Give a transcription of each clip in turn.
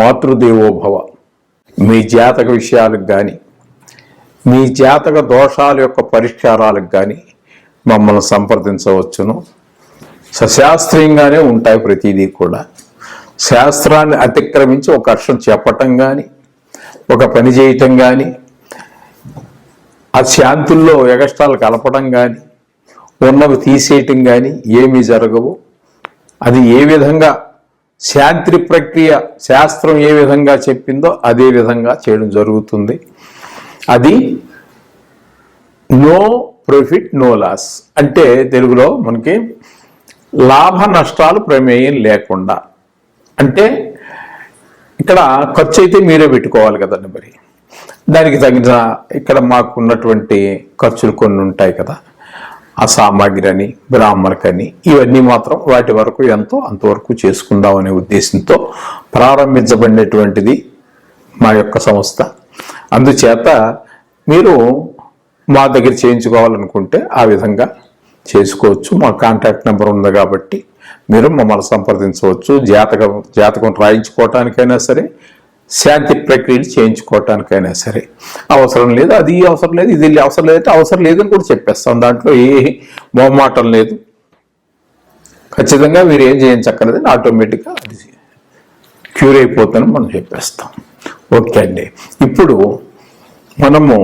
మాతృదేవోభవ. మీ జాతక విషయాలకు కానీ మీ జాతక దోషాల యొక్క పరిష్కారాలకు కానీ మమ్మల్ని సంప్రదించవచ్చును. సశాస్త్రీయంగానే ఉంటాయి ప్రతిదీ కూడా. శాస్త్రాన్ని అతిక్రమించి ఒక అక్షరం చెప్పటం కానీ ఒక పని చేయటం కానీ ఆ శాంతుల్లో ఎగస్ట్రాలు కలపడం కానీ ఉన్నవి తీసేయటం కానీ ఏమీ జరగవు. అది ఏ విధంగా శాంతి ప్రక్రియ శాస్త్రం ఏ విధంగా చెప్పిందో అదే విధంగా చేయడం జరుగుతుంది. అది నో ప్రాఫిట్ నో లాస్ అంటే తెలుగులో మనకి లాభ నష్టాలు ప్రమేయం లేకుండా. అంటే ఇక్కడ ఖర్చు అయితే మీరే పెట్టుకోవాలి కదండి మరి. దానికి తగిన ఇక్కడ మాకు ఉన్నటువంటి ఖర్చులు కొన్ని ఉంటాయి కదా. ఆ సామాగ్రి అని బ్రాహ్మణకని ఇవన్నీ మాత్రం వాటి వరకు ఎంతో అంతవరకు చేసుకుందాం అనే ఉద్దేశంతో ప్రారంభించబడినటువంటిది మా యొక్క సంస్థ. అందుచేత మీరు మా దగ్గర చేయించుకోవాలనుకుంటే ఆ విధంగా చేసుకోవచ్చు. మా కాంటాక్ట్ నెంబర్ ఉంది కాబట్టి మీరు మమ్మల్ని సంప్రదించవచ్చు. జాతకం జాతకం రాయించుకోవటానికైనా సరే శాంతి ప్రక్రియలు చేయించుకోవటానికైనా సరే. అవసరం లేదు అది అవసరం లేదు ఇది అవసరం లేదంటే అవసరం లేదని కూడా చెప్పేస్తాం. దాంట్లో ఏ మొహమాటం లేదు. ఖచ్చితంగా మీరు ఏం చేయించక్కర్లేదు ఆటోమేటిక్గా అది క్యూర్ అయిపోతుందని మనం చెప్పేస్తాం. ఓకే అండి. ఇప్పుడు మనము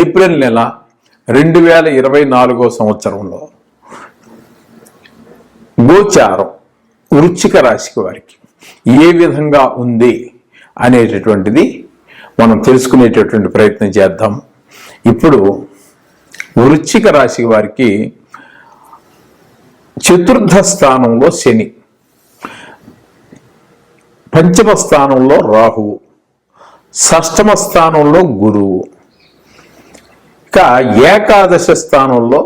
ఏప్రిల్ నెల రెండు వేల ఇరవై నాలుగో సంవత్సరంలో గోచారం వృచ్చిక రాశికి వారికి ఏ విధంగా ఉంది అనేటటువంటిది మనం తెలుసుకునేటటువంటి ప్రయత్నం చేద్దాం. ఇప్పుడు వృచ్చిక రాశి వారికి చతుర్థ స్థానంలో శని పంచమ స్థానంలో రాహువు షష్టమ స్థానంలో గురువు ఇక ఏకాదశ స్థానంలో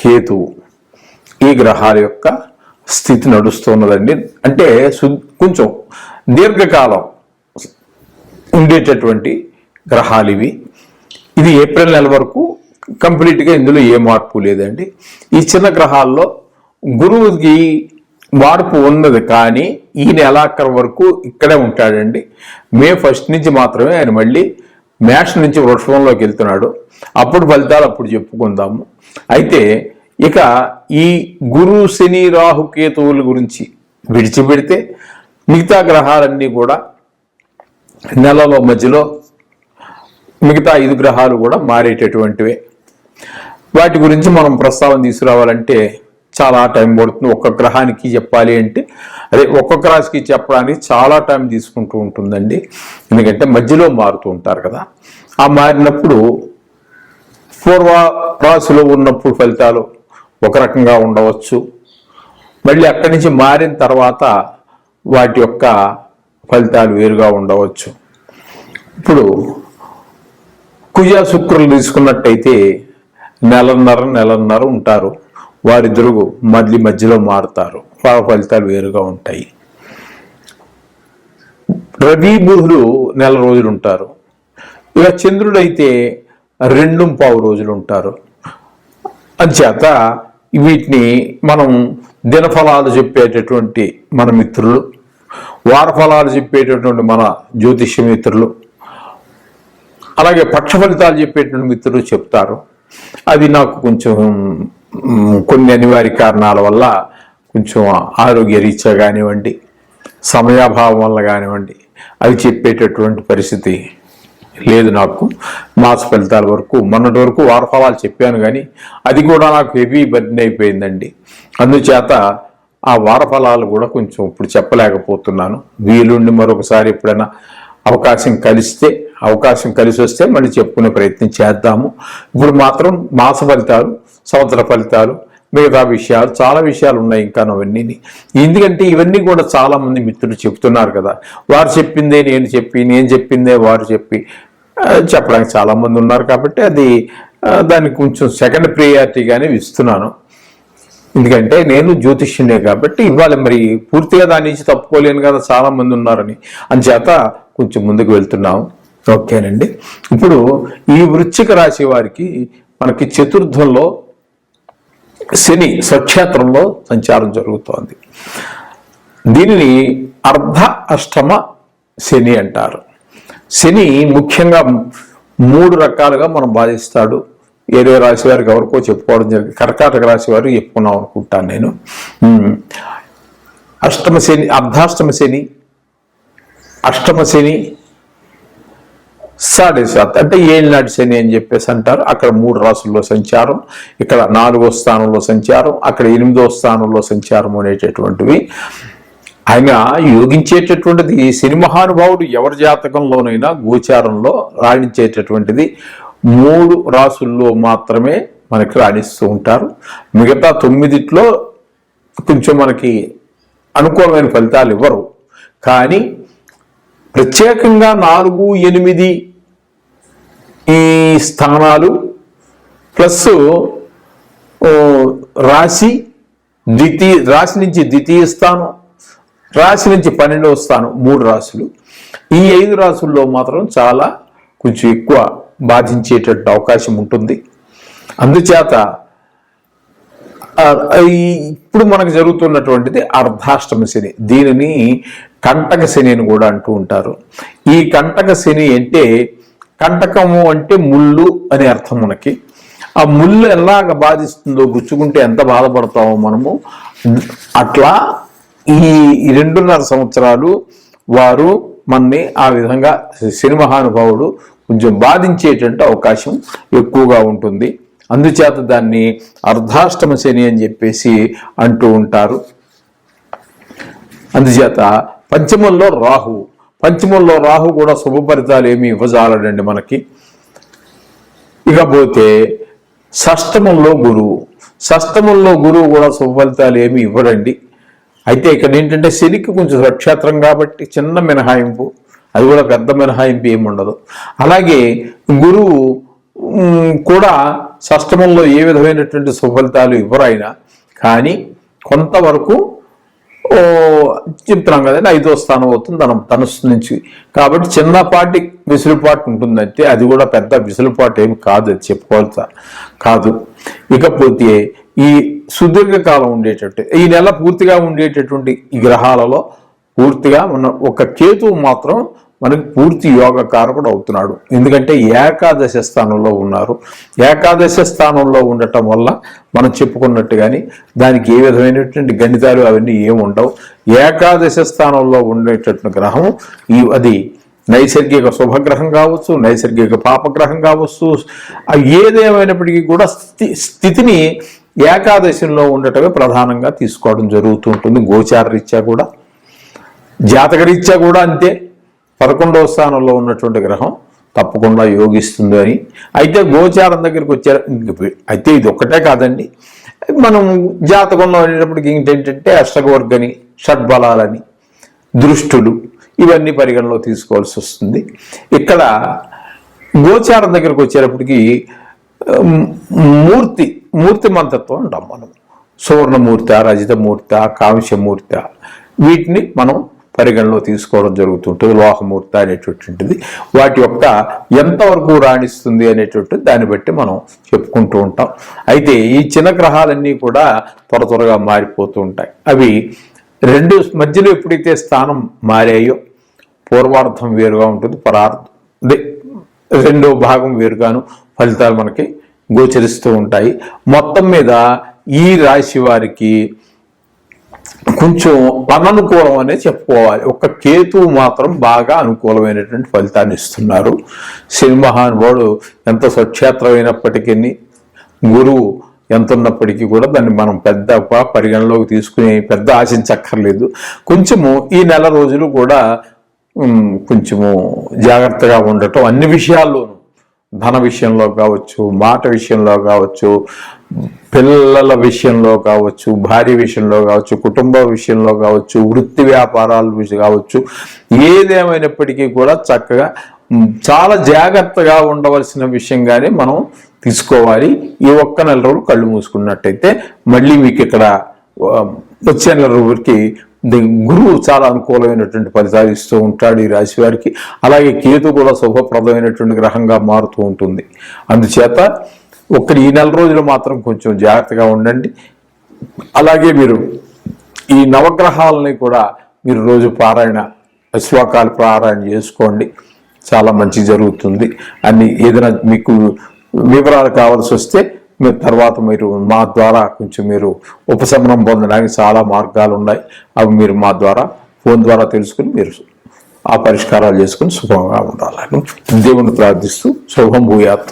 కేతువు ఈ గ్రహాల యొక్క స్థితి నడుస్తున్నదండి. అంటే కొంచెం దీర్ఘకాలం ఉండేటటువంటి గ్రహాలు ఇవి. ఇది ఏప్రిల్ నెల వరకు కంప్లీట్గా ఇందులో ఏ మార్పు లేదండి. ఈ చిన్న గ్రహాల్లో గురువుకి మార్పు ఉన్నది కానీ ఈ నెలాఖరు వరకు ఇక్కడే ఉంటాడండి. మే ఫస్ట్ నుంచి మాత్రమే ఆయన మళ్ళీ మ్యాష్ నుంచి వృషభంలోకి వెళ్తున్నాడు. అప్పుడు ఫలితాలు అప్పుడు చెప్పుకుందాము. అయితే ఇక ఈ గురు శని రాహు కేతువుల గురించి విడిచిపెడితే మిగతా గ్రహాలన్నీ కూడా నెలలో మధ్యలో మిగతా ఐదు గ్రహాలు కూడా మారేటటువంటివే. వాటి గురించి మనం ప్రస్తావన తీసుకురావాలంటే చాలా టైం పడుతుంది. ఒక్క గ్రహానికి చెప్పాలి అంటే అదే ఒక్కొక్క రాశికి చెప్పడానికి చాలా టైం తీసుకుంటూ ఉంటుందండి. ఎందుకంటే మధ్యలో మారుతూ ఉంటారు కదా. ఆ మారినప్పుడు పూర్వ రాశిలో ఉన్నప్పుడు ఫలితాలు ఒక రకంగా ఉండవచ్చు. మళ్ళీ అక్కడి నుంచి మారిన తర్వాత వాటి యొక్క ఫలితాలు వేరుగా ఉండవచ్చు. ఇప్పుడు కుజ శుక్రులు తీసుకున్నట్టయితే నెలన్నర నెలన్నర ఉంటారు. వారిద్దరు మళ్ళీ మధ్యలో మారుతారు. వాళ్ళ ఫలితాలు వేరుగా ఉంటాయి. రవి బుధుడు నెల రోజులు ఉంటారు. ఇక చంద్రుడు అయితే రెండు పావు రోజులు ఉంటారు. అంచేత వీటిని మనం దినఫలాలు చెప్పేటటువంటి మన మిత్రులు వార ఫలాలు చెప్పేటటువంటి మన జ్యోతిష్య మిత్రులు అలాగే పక్ష ఫలితాలు చెప్పేటువంటి మిత్రులు చెప్తారు. అది నాకు కొంచెం కొన్ని అనివార్య కారణాల వల్ల కొంచెం ఆరోగ్య రీత్యా కానివ్వండి సమయాభావం వల్ల కానివ్వండి అవి చెప్పేటటువంటి పరిస్థితి లేదు నాకు. మాస ఫలితాల వరకు మొన్నటి వరకు వార ఫలాలు చెప్పాను కానీ అది కూడా నాకు హెవీ బర్న్ అయిపోయిందండి. అందుచేత ఆ వార ఫలాలు కూడా కొంచెం ఇప్పుడు చెప్పలేకపోతున్నాను. వీలుండి మరొకసారి ఎప్పుడైనా అవకాశం కలిస్తే అవకాశం కలిసి వస్తే మళ్ళీ చెప్పుకునే ప్రయత్నం చేద్దాము. ఇప్పుడు మాత్రం మాస ఫలితాలు సంవత్సర ఫలితాలు మిగతా విషయాలు చాలా విషయాలు ఉన్నాయి ఇంకా అవన్నీ ఎందుకంటే ఇవన్నీ కూడా చాలామంది మిత్రులు చెప్తున్నారు కదా. వారు చెప్పిందే నేను చెప్పి నేను చెప్పిందే వారు చెప్పి. చెప్పడానికి చాలామంది ఉన్నారు కాబట్టి అది దానికి కొంచెం సెకండ్ ప్రియారిటీగానే ఇస్తున్నాను. ఎందుకంటే నేను జ్యోతిష్యునే కాబట్టి ఇవ్వాలి మరి పూర్తిగా దాని నుంచి తప్పుకోలేను కదా చాలా మంది ఉన్నారని. అంచేత కొంచెం ముందుకు వెళ్తున్నాము ఓకేనండి. ఇప్పుడు ఈ వృశ్చిక రాశి వారికి మనకి చతుర్థంలో శని స్వక్షేత్రంలో సంచారం జరుగుతోంది. దీనిని అర్ధ అష్టమ శని అంటారు. శని ముఖ్యంగా మూడు రకాలుగా మనం బాధిస్తాడు ఏదో రాశి వారికి ఎవరికో చెప్పుకోవడం జరిగింది. కర్కాటక రాశి వారు చెప్పుకున్నాం అనుకుంటాను నేను. అష్టమ శని అర్ధాష్టమ శని అష్టమ శని సాడే సాత్ అంటే ఏలినాటి శని అని చెప్పేసి అంటారు. అక్కడ మూడు రాసుల్లో సంచారం ఇక్కడ నాలుగో స్థానంలో సంచారం అక్కడ ఎనిమిదో స్థానంలో సంచారం అనేటటువంటివి. ఆయన యోగించేటటువంటిది ఈ శని మహానుభావుడు ఎవరి జాతకంలోనైనా గోచారంలో రాణించేటటువంటిది మూడు రాసుల్లో మాత్రమే మనకి రాణిస్తూ ఉంటారు. మిగతా తొమ్మిదిట్లో కొంచెం మనకి అనుకూలమైన ఫలితాలు ఇవ్వరు. కానీ ప్రత్యేకంగా నాలుగు ఎనిమిది ఈ స్థానాలు ప్లస్ రాశి ద్వితీయ రాశి నుంచి ద్వితీయ స్థానం రాశి నుంచి పన్నెండవ స్థానం మూడు రాశులు. ఈ ఐదు రాశుల్లో మాత్రం చాలా కొంచెం ఎక్కువ బాధించేటట్టు అవకాశం ఉంటుంది. అందుచేత ఇప్పుడు మనకు జరుగుతున్నటువంటిది అర్ధాష్టమ శని. దీనిని కంటక శని అని కూడా అంటూ ఉంటారు. ఈ కంటక శని అంటే కంటకము అంటే ముళ్ళు అని అర్థం మనకి. ఆ ముళ్ళు ఎలాగ బాధిస్తుందో గుచ్చుకుంటే ఎంత బాధపడతామో మనము. అట్లా ఈ ఈ రెండున్నర సంవత్సరాలు వారు మనని ఆ విధంగా శని మహానుభావుడు కొంచెం బాధించేటువంటి అవకాశం ఎక్కువగా ఉంటుంది. అందుచేత దాన్ని అర్ధాష్టమ శని అని చెప్పేసి అంటూ ఉంటారు. అందుచేత పంచమంలో రాహు పంచమంలో రాహు కూడా శుభ ఫలితాలు ఏమి ఇవ్వజాలడండి మనకి. ఇకపోతే షష్టమంలో గురువు. షష్టమంలో గురువు కూడా శుభ ఫలితాలు ఏమి ఇవ్వడండి. అయితే ఇక్కడ ఏంటంటే శనికి కొంచెం స్వక్షేత్రం కాబట్టి చిన్న మినహాయింపు అది కూడా పెద్ద మినహాయింపు ఏమి ఉండదు. అలాగే గురువు కూడా షష్టమంలో ఏ విధమైనటువంటి సుఫలితాలు ఇవ్వరు ఆయన కానీ కొంతవరకు చెప్తున్నాం కదండి ఐదో స్థానం అవుతుంది తన ధనుస్సు నుంచి. కాబట్టి చిన్నపాటి విసులుపాటు ఉంటుందంటే అది కూడా పెద్ద విసులుపాటు ఏమి కాదు అది కాదు. ఇకపోతే ఈ సుదీర్ఘకాలం ఉండేటట్టు ఈ నెల పూర్తిగా ఉండేటటువంటి ఈ గ్రహాలలో పూర్తిగా మన ఒక కేతువు మాత్రం మనకి పూర్తి యోగ కారకుడు అవుతున్నాడు. ఎందుకంటే ఏకాదశ స్థానంలో ఉన్నారు. ఏకాదశ స్థానంలో ఉండటం వల్ల మనం చెప్పుకున్నట్టు కానీ దానికి ఏ విధమైనటువంటి గణితాలు అవన్నీ ఏమి ఉండవు. ఏకాదశ స్థానంలో ఉండేటటువంటి గ్రహం ఈ అది నైసర్గిక శుభగ్రహం కావచ్చు నైసర్గిక పాపగ్రహం కావచ్చు ఏదేమైనప్పటికీ కూడా స్థితి స్థితిని ఏకాదశంలో ఉండటమే ప్రధానంగా తీసుకోవడం జరుగుతూ ఉంటుంది. గోచార రీత్యా కూడా. జాతకరీత్యా కూడా అంతే. పదకొండవ స్థానంలో ఉన్నటువంటి గ్రహం తప్పకుండా యోగిస్తుంది అని. అయితే గోచారం దగ్గరికి వచ్చారు అయితే ఇది ఒక్కటే కాదండి. మనం జాతకంలో అనేటప్పటికి ఏంటంటే అష్టగవర్గని షడ్బలాలని దృష్టులు ఇవన్నీ పరిగణలో తీసుకోవాల్సి వస్తుంది. ఇక్కడ గోచారం దగ్గరకు వచ్చేటప్పటికి మూర్తి మూర్తి మంతత్వం అంటాం మనం. సువర్ణమూర్తి రజితమూర్త కాంస్యమూర్తి వీటిని మనం పరిగణలో తీసుకోవడం జరుగుతుంటుంది. లోహమూర్తి అనేటటువంటిది వాటి యొక్క ఎంతవరకు రాణిస్తుంది అనేటటువంటి దాన్ని బట్టి మనం చెప్పుకుంటూ ఉంటాం. అయితే ఈ చిన్న గ్రహాలన్నీ కూడా త్వర త్వరగా మారిపోతూ ఉంటాయి. అవి రెండు మధ్యలో ఎప్పుడైతే స్థానం మారాయో పూర్వార్థం వేరుగా ఉంటుంది. పరార్థం అదే రెండో భాగం వేరుగాను ఫలితాలు మనకి గోచరిస్తూ ఉంటాయి. మొత్తం మీద ఈ రాశి వారికి కొంచెం అననుకూలం అనే చెప్పుకోవాలి. ఒక కేతువు మాత్రం బాగా అనుకూలమైనటువంటి ఫలితాన్ని ఇస్తున్నారు. శని మహానుభావుడు ఎంత స్వక్షేత్రమైనప్పటికీ గురువు ఎంత ఉన్నప్పటికీ కూడా దాన్ని మనం పెద్ద పరిగణలోకి తీసుకుని పెద్ద ఆశించక్కర్లేదు. కొంచెము ఈ నెల రోజులు కూడా కొంచెము జాగ్రత్తగా ఉండటం అన్ని విషయాల్లోనూ ధన విషయంలో కావచ్చు మాట విషయంలో కావచ్చు పిల్లల విషయంలో కావచ్చు భార్య విషయంలో కావచ్చు కుటుంబ విషయంలో కావచ్చు వృత్తి వ్యాపారాల విషయం కావచ్చు ఏదేమైనప్పటికీ కూడా చక్కగా చాలా జాగ్రత్తగా ఉండవలసిన విషయంగానే మనం తీసుకోవాలి. ఈ ఒక్క నెల రోజులు కళ్ళు మూసుకున్నట్టయితే మళ్ళీ మీకు ఇక్కడ వచ్చే నెల రోజులకి గురువు చాలా అనుకూలమైనటువంటి ఫలితాలు ఇస్తూ ఉంటాడు ఈ రాశి వారికి. అలాగే కేతు కూడా శుభప్రదమైనటువంటి గ్రహంగా మారుతూ ఉంటుంది. అందుచేత ఒక్క ఈ నెల రోజులు మాత్రం కొంచెం జాగ్రత్తగా ఉండండి. అలాగే మీరు ఈ నవగ్రహాలని కూడా మీరు రోజు పారాయణ శ్లోకాలు పారాయణ చేసుకోండి. చాలా మంచి జరుగుతుంది. అని ఏదైనా మీకు వివరాలు కావాల్సి వస్తే మీరు తర్వాత మీరు మా ద్వారా కొంచెం మీరు ఉపశమనం పొందడానికి చాలా మార్గాలు ఉన్నాయి. అవి మీరు మా ద్వారా ఫోన్ ద్వారా తెలుసుకుని మీరు ఆ పరిష్కారాలు చేసుకుని సుఖంగా ఉండాలని దేవుని ప్రార్థిస్తూ శుభం భూయాత్.